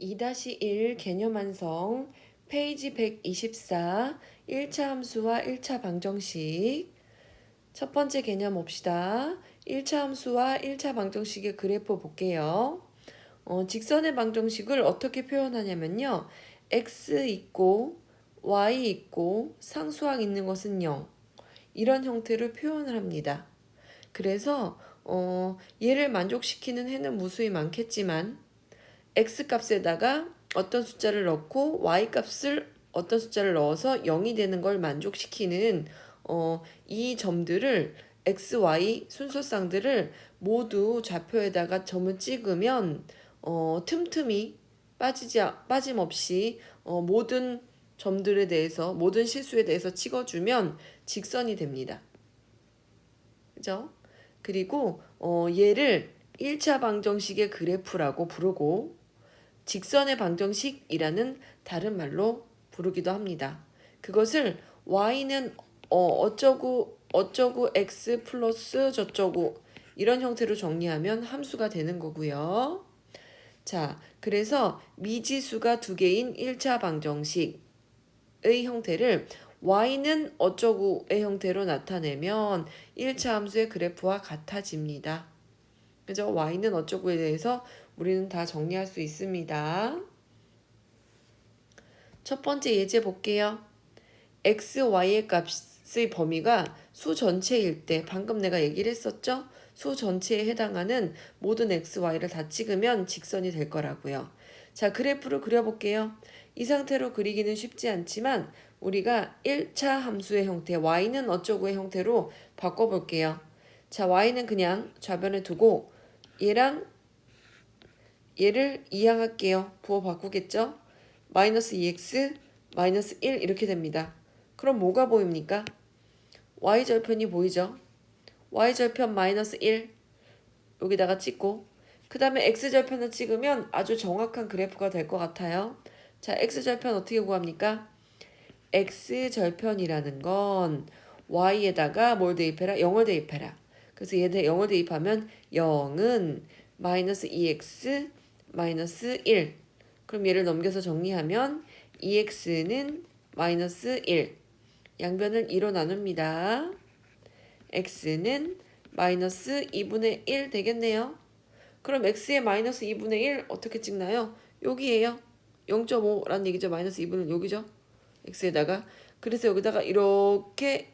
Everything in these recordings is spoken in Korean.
2-1 개념 완성 페이지 124 1차 함수와 1차 방정식 첫 번째 개념 봅시다. 1차 함수와 1차 방정식의 그래프 볼게요. 어, 직선의 방정식을 어떻게 표현하냐면요. x 있고 y 있고 상수항 있는 것은 0 이런 형태로 표현을 합니다. 그래서 어, 얘를 만족시키는 해는 무수히 많겠지만 x 값에다가 어떤 숫자를 넣고 y 값을 어떤 숫자를 넣어서 0이 되는 걸 만족시키는 어, 이 점들을 x, y 순서쌍들을 모두 좌표에다가 점을 찍으면 어, 틈틈이 빠지지 빠짐없이 어, 모든 점들에 대해서 모든 실수에 대해서 찍어주면 직선이 됩니다. 그죠? 그리고 어, 얘를 1차 방정식의 그래프라고 부르고 직선의 방정식이라는 다른 말로 부르기도 합니다. 그것을 y는 어, 어쩌고 어쩌고 x 플러스 저쩌고 이런 형태로 정리하면 함수가 되는 거고요. 자, 그래서 미지수가 두 개인 1차 방정식의 형태를 y는 어쩌고의 형태로 나타내면 1차 함수의 그래프와 같아집니다. 그죠? y는 어쩌고에 대해서 우리는 다 정리할 수 있습니다. 첫 번째 예제 볼게요. x, y의 값의 범위가 수 전체일 때 방금 내가 얘기를 했었죠? 수 전체에 해당하는 모든 x, y를 다 찍으면 직선이 될 거라고요. 자, 그래프를 그려볼게요. 이 상태로 그리기는 쉽지 않지만 우리가 1차 함수의 형태, y는 어쩌고의 형태로 바꿔볼게요. 자, y는 그냥 좌변에 두고 얘랑 얘를 이항할게요. 부호 바꾸겠죠? 마이너스 2x 마이너스 1 이렇게 됩니다. 그럼 뭐가 보입니까? y절편이 보이죠? y절편 마이너스 1 여기다가 찍고 그 다음에 x절편을 찍으면 아주 정확한 그래프가 될 것 같아요. 자, x절편 어떻게 구합니까? x절편이라는 건 y에다가 뭘 대입해라? 0을 대입해라. 그래서 얘 0을 대입하면 0은 마이너스 2x 마이너스 1 그럼 얘를 넘겨서 정리하면 2x는 마이너스 1 양변을 2로 나눕니다. x는 마이너스 2분의 1 되겠네요. 그럼 x의 마이너스 2분의 1 어떻게 찍나요? 여기에요. 0.5라는 얘기죠. 마이너스 2분의 여기죠. x에다가 그래서 여기다가 이렇게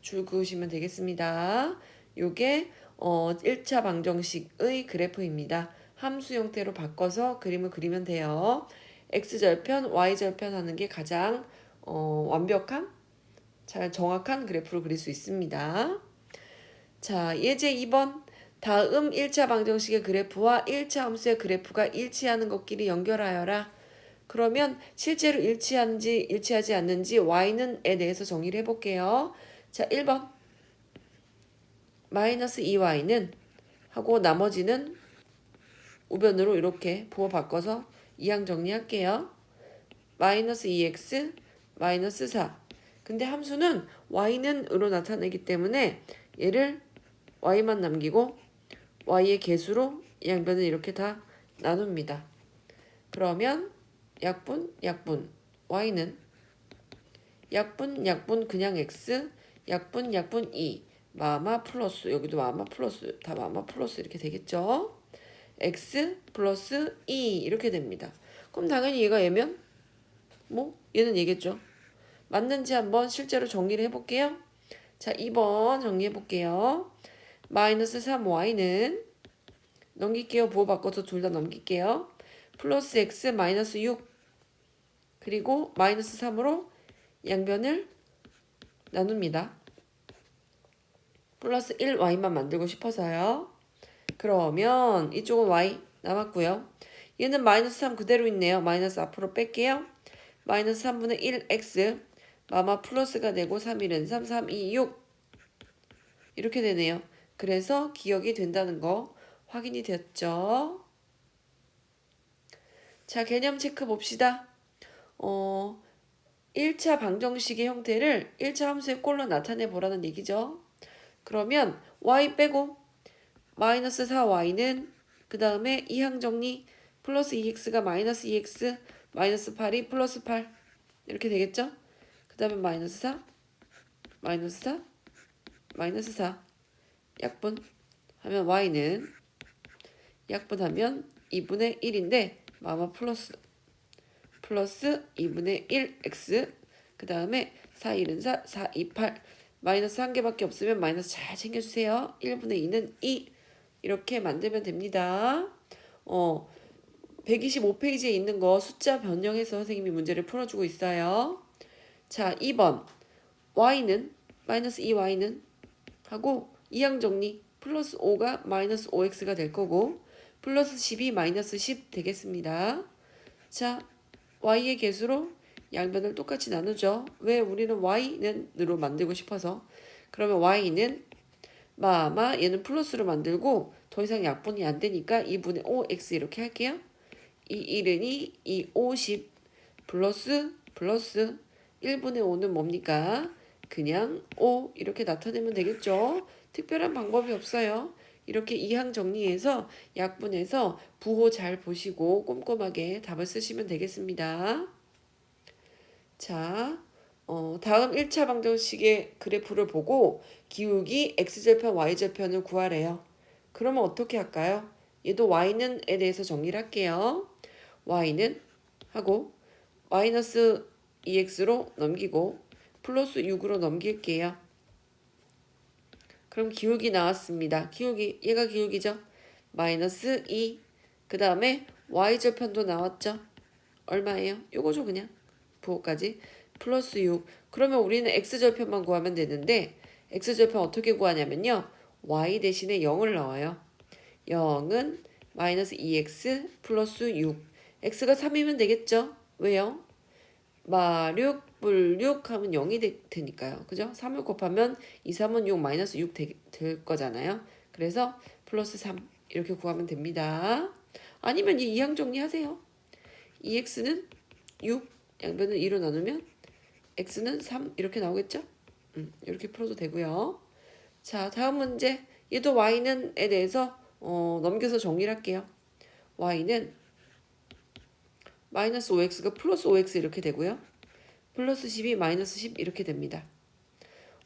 줄 그으시면 되겠습니다. 요게 어 1차 방정식의 그래프입니다. 함수 형태로 바꿔서 그림을 그리면 돼요. x절편, y절편 하는 게 가장 어, 완벽한 잘 정확한 그래프를 그릴 수 있습니다. 자, 예제 2번. 다음 1차 방정식의 그래프와 1차 함수의 그래프가 일치하는 것끼리 연결하여라. 그러면 실제로 일치하는지 일치하지 않는지 y는 에 대해서 정의를 해볼게요. 자, 1번. 마이너스 2y는 하고 나머지는 우변으로 이렇게 부호 바꿔서 이항 정리할게요. 마이너스 2x 마이너스 4. 근데 함수는 y는 으로 나타내기 때문에 얘를 y만 남기고 y의 개수로 양변을 이렇게 다 나눕니다. 그러면 약분 약분 y는 약분 약분 그냥 x 약분 약분 2 마마 플러스 여기도 마마 플러스 다 마마 플러스 이렇게 되겠죠. X 플러스 2 이렇게 됩니다. 그럼 당연히 얘가 얘면 뭐 얘는 얘겠죠. 맞는지 한번 실제로 정리를 해볼게요. 자 2번 정리해볼게요. 마이너스 3y는 넘길게요. 부호 바꿔서 둘 다 넘길게요. 플러스 x 마이너스 6 그리고 마이너스 3으로 양변을 나눕니다. 플러스 1y만 만들고 싶어서요. 그러면 이쪽은 y 남았고요. 얘는 마이너스 3 그대로 있네요. 마이너스 앞으로 뺄게요. 마이너스 3분의 1x 마마 플러스가 되고 3일은 3, 3, 2, 6 이렇게 되네요. 그래서 기억이 된다는 거 확인이 됐죠. 자, 개념 체크 봅시다. 어, 1차 방정식의 형태를 1차 함수의 꼴로 나타내 보라는 얘기죠. 그러면 y 빼고 마이너스 4y는 그 다음에 이항 정리 플러스 2x가 마이너스 2x 마이너스 8이 플러스 8 이렇게 되겠죠? 그 다음에 마이너스 4 마이너스 4 마이너스 4 약분 하면 y는 약분하면 2분의 1인데 마마 플러스 플러스 2분의 1x 그 다음에 4 1은 4 4 2 8 마이너스 한 개밖에 없으면 마이너스 잘 챙겨주세요. 1분의 2는 2 이렇게 만들면 됩니다 어 125페이지에 있는 거 숫자 변형해서 선생님이 문제를 풀어주고 있어요 자 2번 y는 마이너스 2y는 하고 이항 정리 플러스 5가 마이너스 5x가 될 거고 플러스 10이 마이너스 10 되겠습니다. 자, y의 개수로 양변을 똑같이 나누죠. 왜 우리는 y는으로 만들고 싶어서 그러면 y는 마마 얘는 플러스로 만들고 더 이상 약분이 안 되니까 2분의 5x 이렇게 할게요. 이 1은 2, 이50 플러스 플러스 1분의 5는 뭡니까? 그냥 5 이렇게 나타내면 되겠죠. 특별한 방법이 없어요. 이렇게 이항 정리해서 약분해서 부호 잘 보시고 꼼꼼하게 답을 쓰시면 되겠습니다. 자, 어, 다음 1차 방정식의 그래프를 보고 기울기 x절편 y절편을 구하래요. 그러면 어떻게 할까요? 얘도 y는 에 대해서 정리를 할게요. y는 하고 마이너스 2x로 넘기고 플러스 6으로 넘길게요. 그럼 기울기 나왔습니다. 기울기 얘가 기울기죠. 마이너스 2. 그 다음에 y절편도 나왔죠. 얼마예요? 요거죠 그냥. 부호까지. 플러스 6. 그러면 우리는 x절편만 구하면 되는데 x절편 어떻게 구하냐면요. y 대신에 0을 넣어요. 0은 마이너스 2x 플러스 6. x가 3이면 되겠죠? 왜요? 마6 불6 하면 0이 될 테니까요. 그죠? 3을 곱하면 2, 3은 6, 마이너스 6 되, 될 거잖아요. 그래서 플러스 3 이렇게 구하면 됩니다. 아니면 이 이항 정리하세요. 2x는 6, 양변을 2로 나누면 x는 3 이렇게 나오겠죠? 음, 이렇게 풀어도 되고요. 자, 다음 문제. 얘도 y는 에 대해서 어, 넘겨서 정리를 할게요. y는 마이너스 5x가 플러스 5x 이렇게 되고요. 플러스 10이 마이너스 10 이렇게 됩니다.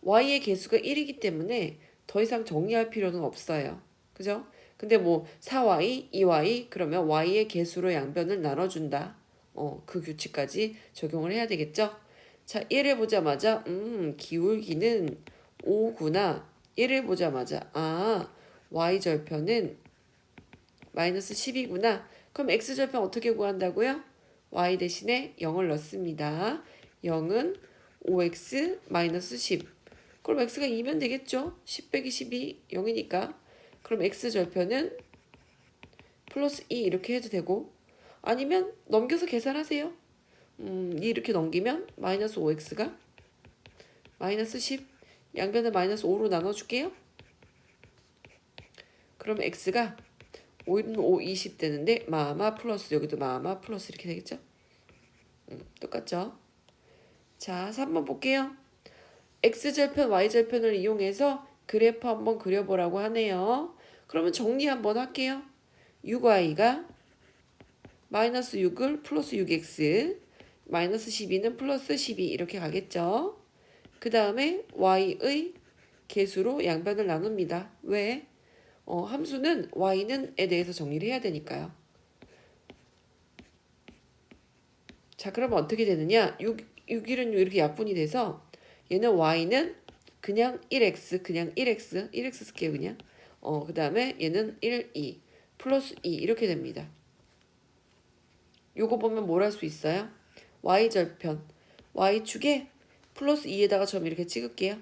y의 개수가 1이기 때문에 더 이상 정리할 필요는 없어요. 그죠? 근데 뭐 4y, 2y 그러면 y의 개수로 양변을 나눠준다. 어, 그 규칙까지 적용을 해야 되겠죠? 자, 얘를 보자마자 음, 기울기는 5구나. 얘를 보자마자 아, y절편은 마이너스 10이구나. 그럼 x절편 어떻게 구한다고요? y 대신에 0을 넣습니다. 0은 5x 마이너스 10. 그럼 x가 2면 되겠죠? 10 빼기 12 0이니까. 그럼 x절편은 플러스 2 이렇게 해도 되고 아니면 넘겨서 계산하세요. 음, 이렇게 넘기면 마이너스 5x가 마이너스 10 양변을 마이너스 5로 나눠줄게요. 그럼 x가 5는 5, 20 되는데 마마 플러스 여기도 마마 플러스 이렇게 되겠죠? 음, 똑같죠? 자, 3번 볼게요. x절편, y절편을 이용해서 그래프 한번 그려보라고 하네요. 그러면 정리 한번 할게요. 6y가 마이너스 6을 플러스 6x 마이너스 12는 플러스 12 이렇게 가겠죠. 그 다음에 y의 개수로 양변을 나눕니다. 왜? 어, 함수는 y는 에 대해서 정리를 해야 되니까요. 자, 그러면 어떻게 되느냐? 6, 6일은 이렇게 약분이 돼서 얘는 y는 그냥 1x, 그냥 1x, 1x 쓸게요, 그냥. 어, 그 다음에 얘는 1, 2, 플러스 2 이렇게 됩니다. 요거 보면 뭘 할 수 있어요? Y절편, y축에 플러스 2에다가 점 이렇게 찍을게요.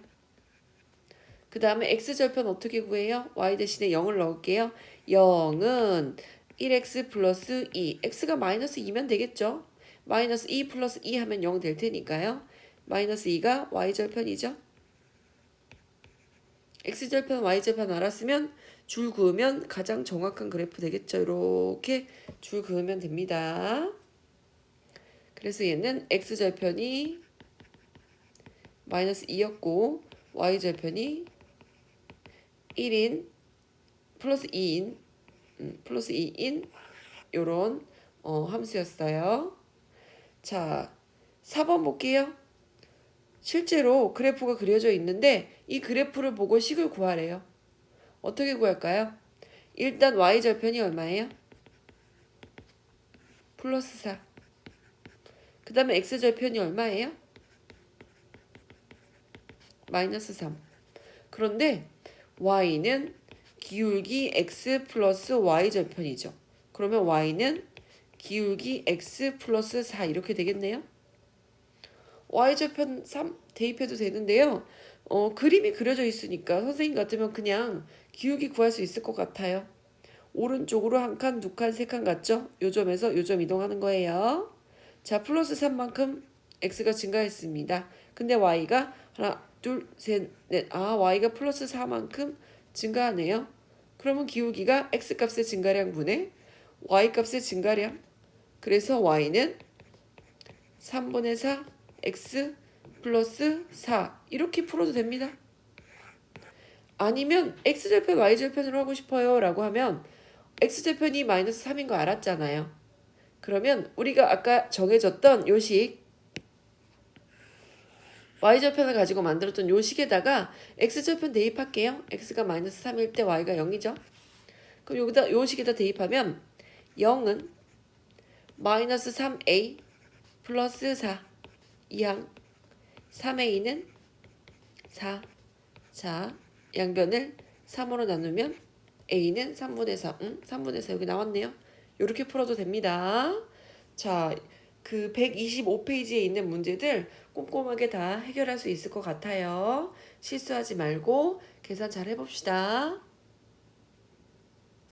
그 다음에 x절편 어떻게 구해요? y 대신에 0을 넣을게요. 0은 1x 플러스 2. x가 마이너스 2면 되겠죠? 마이너스 2 플러스 2 하면 0 될 테니까요. 마이너스 2가 y절편이죠. x절편, y절편 알았으면 줄 그으면 가장 정확한 그래프 되겠죠. 이렇게 줄 그으면 됩니다. 그래서 얘는 x절편이 마이너스 2였고 y절편이 1인 플러스 2인 음, 플러스 2인 요런 어, 함수였어요. 자, 4번 볼게요. 실제로 그래프가 그려져 있는데 이 그래프를 보고 식을 구하래요. 어떻게 구할까요? 일단 y절편이 얼마예요? 플러스 4. 그 다음에 x절편이 얼마예요? 마이너스 3. 그런데 y는 기울기 x 플러스 y절편이죠. 그러면 y는 기울기 x 플러스 4 이렇게 되겠네요. y절편 3 대입해도 되는데요. 어, 그림이 그려져 있으니까 선생님 같으면 그냥 기울기 구할 수 있을 것 같아요. 오른쪽으로 한 칸, 두 칸, 세 칸 같죠? 요점에서 요점 이동하는 거예요. 자, 플러스 3만큼 x가 증가했습니다. 근데 y가 하나, 둘, 셋, 넷. 아, y가 플러스 4만큼 증가하네요. 그러면 기울기가 x 값의 증가량 분의 y 값의 증가량. 그래서 y는 3분의 4 x 플러스 4 이렇게 풀어도 됩니다. 아니면 x절편 y절편으로 하고 싶어요 라고 하면 x절편이 마이너스 3인 거 알았잖아요. 그러면 우리가 아까 정해졌던 요식 y절편을 가지고 만들었던 요식에다가 x절편 대입할게요. x가 마이너스 3일 때 y가 0이죠. 그럼 여기다 요식에다 대입하면 0은 마이너스 3a 플러스 4 이항 3a는 4 자, 양변을 3으로 나누면 a는 3분의 4, 응? 3분의 4 여기 나왔네요. 이렇게 풀어도 됩니다. 자, 그 125페이지에 있는 문제들 꼼꼼하게 다 해결할 수 있을 것 같아요. 실수하지 말고 계산 잘 해봅시다.